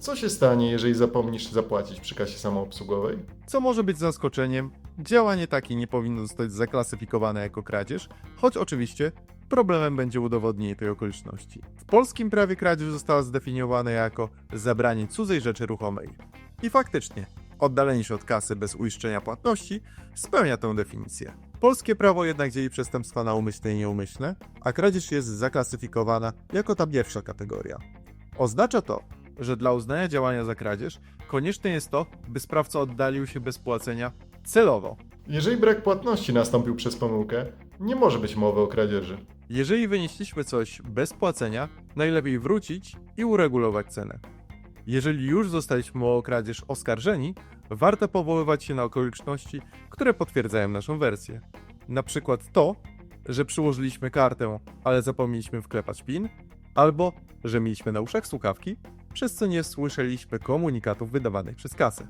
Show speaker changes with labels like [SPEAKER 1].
[SPEAKER 1] Co się stanie, jeżeli zapomnisz zapłacić przy kasie samoobsługowej?
[SPEAKER 2] Co może być zaskoczeniem, działanie takie nie powinno zostać zaklasyfikowane jako kradzież, choć oczywiście problemem będzie udowodnienie tej okoliczności. W polskim prawie kradzież została zdefiniowana jako zabranie cudzej rzeczy ruchomej. I faktycznie, oddalenie się od kasy bez uiszczenia płatności spełnia tę definicję. Polskie prawo jednak dzieli przestępstwa na umyślne i nieumyślne, a kradzież jest zaklasyfikowana jako ta pierwsza kategoria. Oznacza to, że dla uznania działania za kradzież konieczne jest to, by sprawca oddalił się bez płacenia celowo.
[SPEAKER 1] Jeżeli brak płatności nastąpił przez pomyłkę, nie może być mowy o kradzieży.
[SPEAKER 2] Jeżeli wynieśliśmy coś bez płacenia, najlepiej wrócić i uregulować cenę. Jeżeli już zostaliśmy o kradzież oskarżeni, warto powoływać się na okoliczności, które potwierdzają naszą wersję. Na przykład to, że przyłożyliśmy kartę, ale zapomnieliśmy wklepać PIN, albo że mieliśmy na uszach słuchawki, przez co nie słyszeliśmy komunikatów wydawanych przez kasę.